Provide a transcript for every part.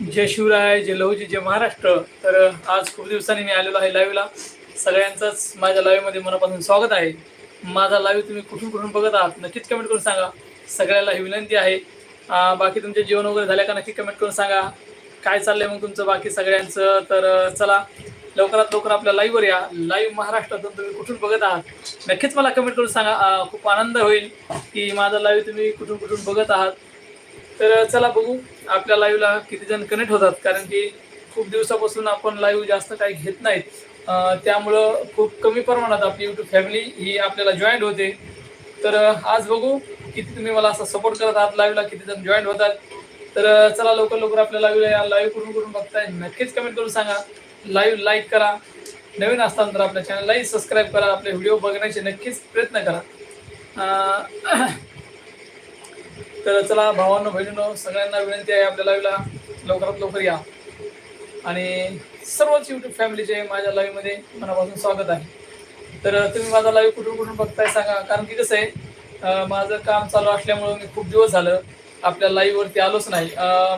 जय शिवराय जय लहूजी जय महाराष्ट्र. तर आज खूप दिवसांनी मी आलेलो आहे लाईव्हला सगळ्यांचंच माझ्या लाईव्हमध्ये मनापासून स्वागत आहे. माझा लाईव्ह तुम्ही कुठून कुठून बघत आहात नक्कीच कमेंट करून सांगा. सगळ्याला ही विनंती आहे. बाकी तुमचे जेवण वगैरे झाल्या का नक्की कमेंट करून सांगा. काय चाललंय मग तुमचं बाकी सगळ्यांचं? तर चला लवकरात लवकर आपल्या लाईव्हवर या. लाईव्ह महाराष्ट्रातून तुम्ही कुठून बघत आहात नक्कीच मला कमेंट करून सांगा. खूप आनंद होईल की माझा लाईव्ह तुम्ही कुठून कुठून बघत आहात. तर चला बघू आपल्या लाईव्हला किती जण कनेक्ट होतात कारण की खूप दिवसापासून आपण लाईव्ह जास्त काही घेत नाहीत. त्यामुळं खूप कमी प्रमाणात आपली यूट्यूब फॅमिली ही आपल्याला जॉईंट होते. तर आज बघू किती तुम्ही मला असं सपोर्ट करत आहात लाईव्हला किती जण जॉईंट होतात. तर चला लवकर लवकर आपल्या लाईव्हला या लाईव्ह करून करून बघताय. नक्कीच कमेंट करून सांगा. लाईव्ह लाईक करा. नवीन असताना तर आपल्या चॅनललाही सबस्क्राईब करा. आपले व्हिडिओ बघण्याचे नक्कीच प्रयत्न करा. तर चला भावांनो बहिणीनो सगळ्यांना विनंती आहे आपल्या लाईव्हला लवकरात लवकर या. आणि सर्वच यूट्यूब फॅमिलीचे माझ्या लाईव्हमध्ये मनापासून स्वागत आहे. तर तुम्ही माझा लाईव्ह कुठून कुठून बघताय सांगा. कारण की कसं आहे माझं काम चालू असल्यामुळं मी खूप दिवस झालं आपल्या लाईव्हवरती आलोच नाही.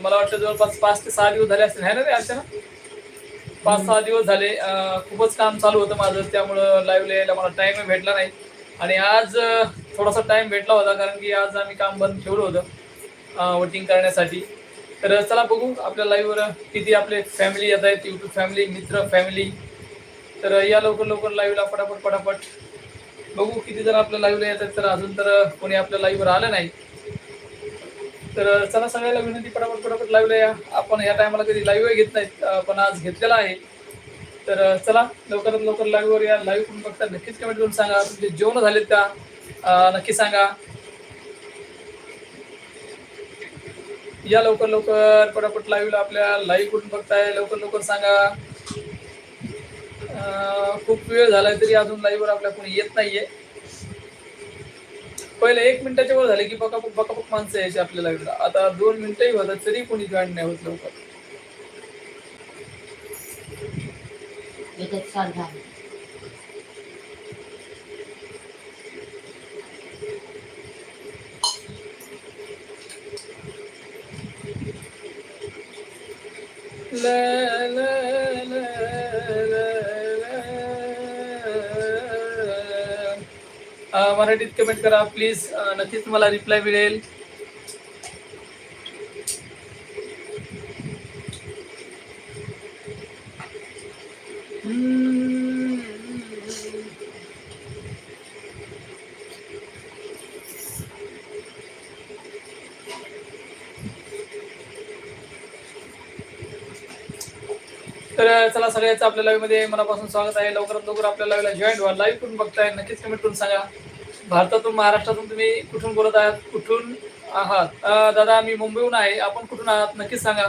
मला वाटतं जवळपास पाच ते सहा दिवस झाले असतील. है ना रे अर्चना? पाच सहा दिवस झाले. खूपच काम चालू होतं माझं. त्यामुळं लाईव्हला यायला मला टाईम भेटला नाही. आणि आज थोडासा टाइम भेटला होता कारण की आज आम्ही काम बंद ठेवलं होतं वोटिंग करण्यासाठी. तर चला बघू आपल्या लाईव्हवर किती आपले फॅमिली येत आहेत यूट्यूब फॅमिली मित्र फॅमिली तर या लवकर लवकर लाईव्हला पटापट पटापट बघू किती जण आपल्या लाईव्हला येत आहेत तर अजून तर कोणी आपल्या लाईव्हवर आलं नाही. तर चला सगळ्याला विनंती पटापट पटापट लाईव्हला या. आपण या टायमाला कधी लाईव्ह घेत नाहीत पण आज घेतलेला आहे. तर चला लवकरात लवकर लाईव्हवर या. लाईव्ह करून बघता नक्कीच कमेंट करून सांगा. तुमचे जेवण झालेत का? नक्की सांगा. या लवकर लवकर पटापट लाईव्हला आपल्या लाईव्ह कुठून बघताय लवकर लवकर सांगा. खूप वेळ झालाय तरी अजून लाईव्हवर आपल्या कोणी येत नाहीये. पहिले एक मिनिटाच्या वर झाले की बकापक बकापक माणसं यायची आपल्या लाईव्हला आता दोन मिनिटंही होतात तरी कोणी जॉईन नाही होत लवकर. मराठीत कमेंट करा प्लीज नक्कीच मला रिप्लाय मिळेल. तर चला सगळ्याचं आपल्या लाईव्हमध्ये मनापासून स्वागत आहे. लवकरात लवकर आपल्या लाईव्हला जॉईन व्हा. लाईव्ह करून बघताय? नक्कीच कमेंट करून सांगा. भारतातून महाराष्ट्रातून तुम्ही कुठून बोलत आहात? कुठून आहात? दादा मी मुंबईहून आहे. आपण कुठून आहात? नक्कीच सांगा.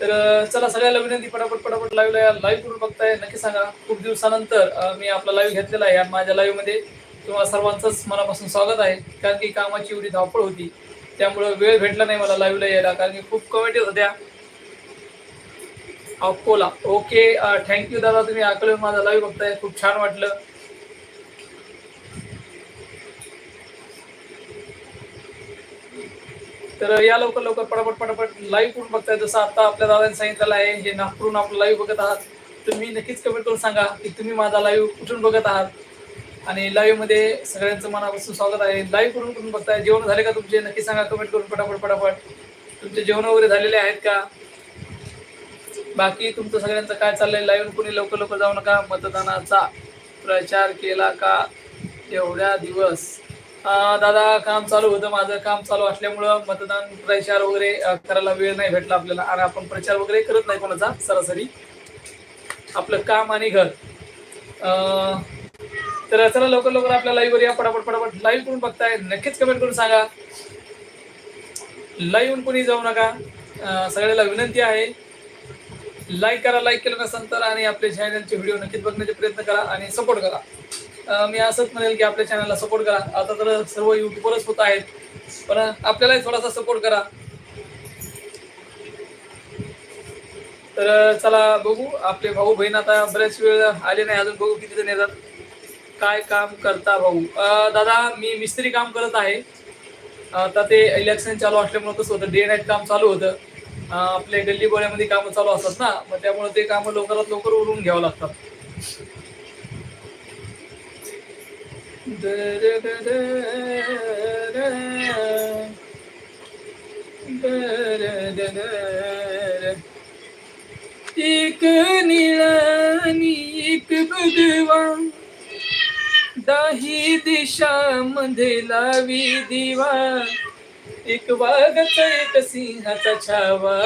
तर चला सगळ्याला विनंती. पटापट पटापट लाईव्हला लाईव्ह करून बघताय. नक्की सांगा. खूप दिवसानंतर मी आपला लाईव्ह घेतलेला आहे. आणि माझ्या लाईव्हमध्ये तुम्हाला सर्वांचंच मनापासून स्वागत आहे. कारण की कामाची एवढी धावपळ होती. त्यामुळं वेळ भेटला नाही मला लाईव्हला यायला. कारण की खूप कमेंट होत्या अकोला. ओके थँक्यू दादा. तुम्ही अकोला माझा लाईव्ह बघताय. खूप छान वाटलं. तर या लवकर लवकर पटापट पटापट लाईव्ह करून बघताय. जसं आता आपल्या दादाने सांगितलेलं आहे हे नागपूरहून आपलं लाईव्ह बघत आहात. तुम्ही नक्कीच कमेंट करून सांगा की तुम्ही माझा लाईव्ह कुठून बघत आहात? आणि लाईव्हमध्ये सगळ्यांचं मनापासून स्वागत आहे. लाईव्ह करून करून बघताय. जेवण झाले का तुमचे? नक्की सांगा. कमेंट करून पटापट पटापट. तुमचे जेवण वगैरे झालेले आहेत का? बाकी तुमचं सगळ्यांचं काय चाललंय? लाईव्ह कुणी लवकर लवकर जाऊ नका. मतदानाचा प्रचार केला का? एवढ्या दिवस. दादा काम चालू होतं. माझं काम चालू असल्यामुळं मतदान प्रचार वगैरे करायला वेळ नाही भेटला आपल्याला. आणि आपण प्रचार वगैरे करत नाही कोणाचा सरासरी. आपलं काम आणि घर. तर चला लवकर लवकर आपल्या लाईव्हवर या. पटापट पटापट लाईव्ह करून बघताय. नक्कीच कमेंट करून सांगा. लाईव्ह कोणी जाऊ नका. सगळ्याला विनंती आहे. लाईक करा लाईक केलं नसेल तर आणि आपल्या चॅनलचे व्हिडिओ नक्कीच बघण्याचे प्रयत्न करा आणि सपोर्ट करा. मी असंच म्हणेल की आपल्या चॅनलला सपोर्ट करा. आता तर सर्व युट्यूबवरच होत आहेत. पण आपल्यालाही थोडासा सपोर्ट करा. तर चला बघू. आपले भाऊ बहीण आता बरेच वेळ आले नाही. अजून बघू किती जण येतात. काय काम करता भाऊ? दादा मी मिस्त्री काम करत आहे. आता ते इलेक्शन चालू असल्यामुळे कसं होतं डे नाईट काम चालू होतं. आपले आपल्या गल्ली बोळ्यामध्ये कामं चालू असतात ना. मग त्यामुळे ते कामं लवकरात लवकर उरून घ्यावं लागतात. एक निळानी एक भगवा दाही दिशामध्ये लावी दिवा एक वाघच एक सिंहाचा छावा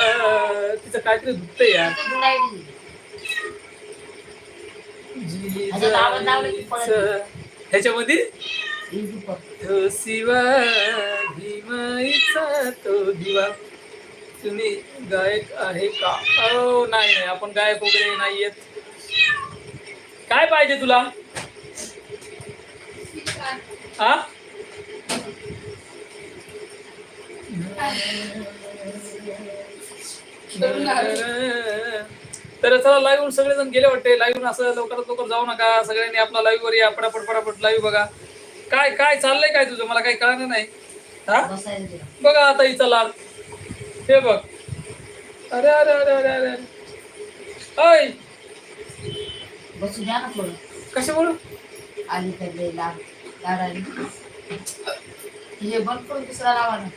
तिचं काय तरी दुखत या जी ह्याच्यामध्ये? तो शिवा भीमाईचा तो दिवा. तुम्ही गायक आहे का? ओ नाही नाही आपण गायक वगैरे नाहीयेत. काय पाहिजे तुला? हा तर चला लाईव्ह सगळेजण गेले वाटते. लाईव्ह असं लवकरात लवकर जाऊ नका. सगळ्यांनी आपला लाईव्ह वर या. पटापट पटापट लाईव्ह बघा. काय काय चाललंय काय तुझं? मला काही कळणार नाही. हा? बघा आता हिचा लाल. हे बघ. अरे अरे अरे अरे अरे. अरे कसे द्या ना थोडं बोलू? आली हे बंद करून दुसरा लावा ना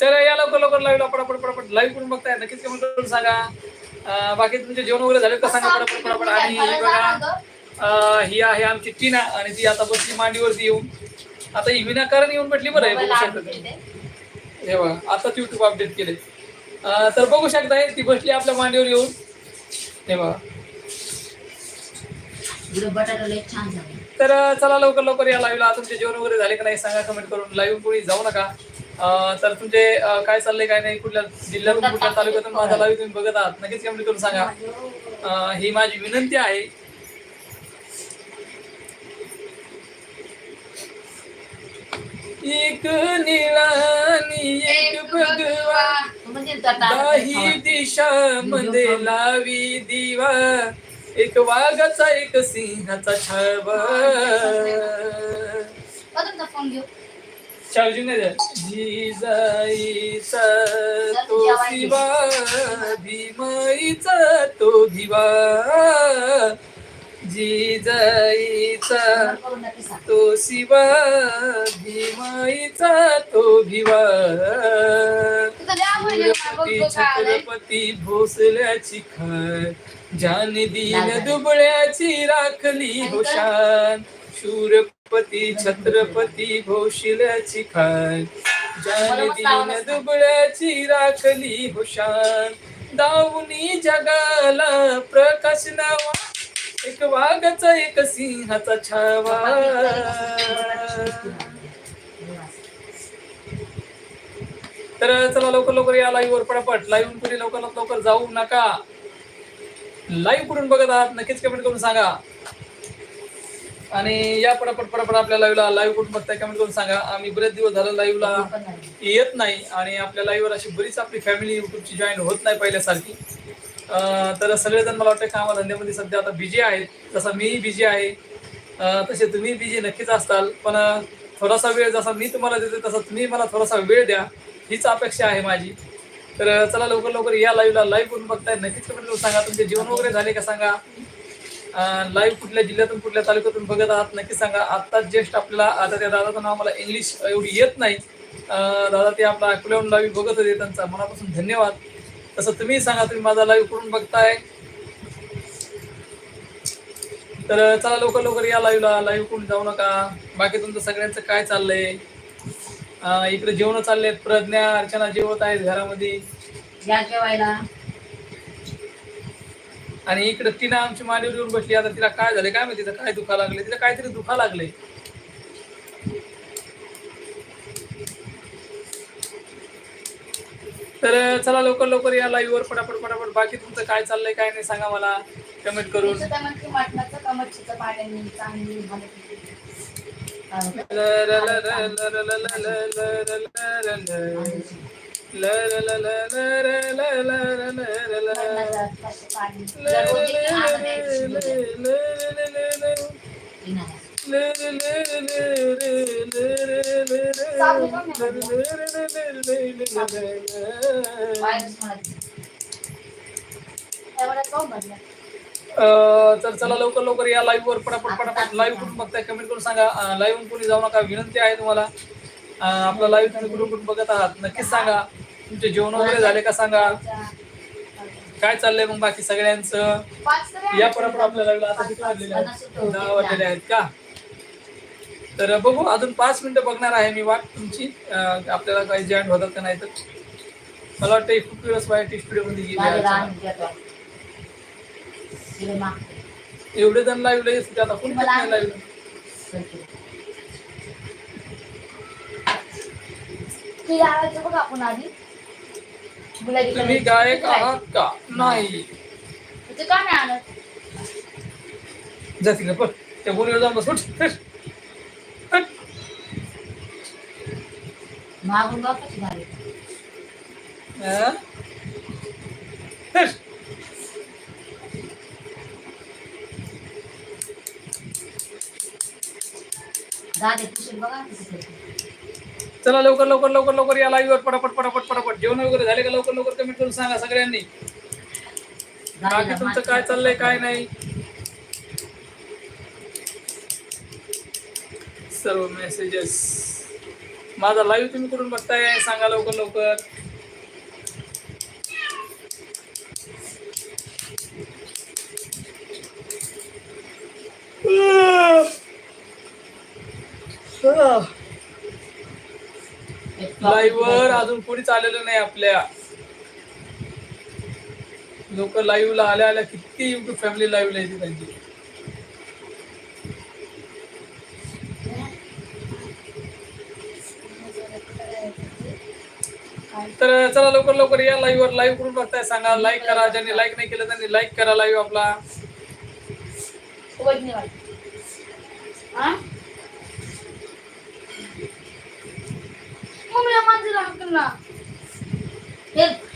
तर या लवकर लवकर लाईव्ह पटापट पटापट लाईव्ह करून बघताय. नक्कीच कमेंट करून सांगा. बाकी तुमचे जेवण वगैरे झाले का? सांगा पटापट पटापट. आणि ही बघा ही आहे आमची टीना आणि ती आता बसली मांडीवरती येऊन. आता ही विनाकारण येऊन भेटली बरं आहे बघू आत शकता. हे बघा आताच युट्यूब अपडेट केले तर बघू शकताय ती बसली आपल्या मांडीवर येऊन. हे बघा. तर चला लवकर लवकर या लाईव्हला तुमचे जेवण वगैरे झाले का नाही सांगा कमेंट करून. लाईव्ह कोणी जाऊ नका. तर तुमचे काय चाललंय काय नाही कुठल्या जिल्ह्यातून कुठल्या तालुक्यातून माझा लाईव्ह तुम्ही बघत आहात. नक्कीच कमेंट करून सांगा. ही माझी विनंती आहे. एक निळा आणि एक भगवा दिशा मध्ये लावी दिवा. एक वाघाचा एक सिंहाचा छावा. फोन घेऊ. शाहजी तो शिवा तो भिवा तो शिवा भीमाईचा तो भिवा छत्रपती छत्रपती भोसल्याची खर जान दिन दुबळ्याची राखली होशान शूर शूरपती छत्रपती भोसल्याची खान जान दीन दुबळ्याची राखली होशान दावणी जगाला प्रकाश नावा एक वाघाचा एक सिंहाचा छावा. तर चला लवकर लवकर या लाईव्ह वर पटापट. लाईव्ह पुढे लवकर लवकर जाऊ नका. लाईव्ह कुठून बघत आहात? नक्कीच कमेंट करून सांगा. आणि या पटापट पटापट आपल्या लाईव्हला लाईव्ह कुठून बघताय कमेंट करून सांगा. आम्ही बरेच दिवस झालं लाईव्हला येत नाही आणि आपल्या लाईव्हवर अशी बरीच आपली फॅमिली युट्यूबची जॉईन होत नाही पहिल्यासारखी. तर सगळेजण मला वाटतं कामा धंद्यामध्ये सध्या आता बिझी आहेत. जसा मीही बिझी आहे तसे तुम्ही बिझी नक्कीच असताल. पण थोडासा वेळ जसा मी तुम्हाला देतो तसा तुम्ही मला थोडासा वेळ द्या. हीच अपेक्षा आहे माझी. तर चला लवकर लवकर या लाईव्हला लाईव्ह करून बघताय. नक्कीच कमेंट करून सांगा. तुमचे जीवन वगैरे झाले का सांगा. लाईव्ह कुठल्या जिल्ह्यातून कुठल्या तालुक्यातून बघत आहात नक्की सांगा. आत्ताच जस्ट आपल्याला आता त्या दादाचं नाव मला इंग्लिश एवढी येत नाही. दादा ते आपला अकोल्याहून लाईव्ह बघत होते त्यांचा. मनापासून धन्यवाद. तसं तुम्ही सांगा तुम्ही माझा लाईव्ह कुठून बघताय. तर चला लवकर लवकर या लाईव्हला लाईव्ह कुठून जाऊ नका. बाकी तुमचं सगळ्यांचं काय चाललंय? इकडे जेवण चाललेत प्रज्ञा अर्चना जेवत आहेत घरामध्ये. या जेवायला. आणि इकडे टीना आमची मांडीवर येऊन बसली आता तिला काय झालं काय माहिती तिला काय दुखा लागले तिला काहीतरी दुखा लागले तर चला लवकर लवकर या लाईव्ह वर पटापट पटापट बाकी तुमचं काय चाललंय काय नाही सांगा मला कमेंट करून पाण्याने तर चला लवकर लवकर या लाईव्ह वर पटापट पटापट लाईव्ह करून बघताय कमेंट करून सांगा लाईव्ह कोणी जाऊ नका विनंती आहे तुम्हाला आपला लाईव्ह तुम्ही कुठून कुठून बघत आहात. नक्कीच सांगा. तुमचे जेवण वगैरे झाले का सांगा? काय चाललंय मग बाकी सगळ्यांचं? या पटापट आपल्या लाईव्हला आता किती वाजलेले आहेत. दहा वाजलेले आहेत का? तर बघू अजून पाच मिनिटं बघणार आहे मी वाट तुमची. आपल्याला काही जॉईन होतात का नाही तर. मला वाटतं एक खूप दिवस बाहेर टी मध्ये गेली एवढे जण लाईव्ह आता कोणी लाईव्ह ती लावायचं बघ आपण आधी गुलाबी तुम्ही. गायक आहात का नाही? तुझं का नाही आणत जातील पण त्या गोणीवर जाऊन बस उठ, उठ. उठ. मागून बघ कशी हा? उठ. दादे कुशील बघा करते. चला लवकर लवकर लवकर लवकर या लाईव्ह वर पटापट पटापट पटापट. जेवण वगैरे झाले का लवकर लवकर? कमेंट करून सांगा सगळ्यांनी. बाकी तुमचं काय. चाललंय काय नाही? सर्व मेसेजेस माझा लाईव्ह तुम्ही कुठून बघताय सांगा लवकर लवकर. एक लाईव्ह वर अजून कोणीच आलेलं नाही आपल्या. लोक लाईव्हला आल्या आल्या किती युट्यूब फॅमिली लाईव्हला येते त्यांची. तर चला लवकर लवकर या लाईव्ह वर. लाईव्ह करून बघताय सांगा. लाईक करा. ज्यांनी लाईक नाही केलं त्यांनी लाईक करा लाईव्ह आपला. చెప్తున్నా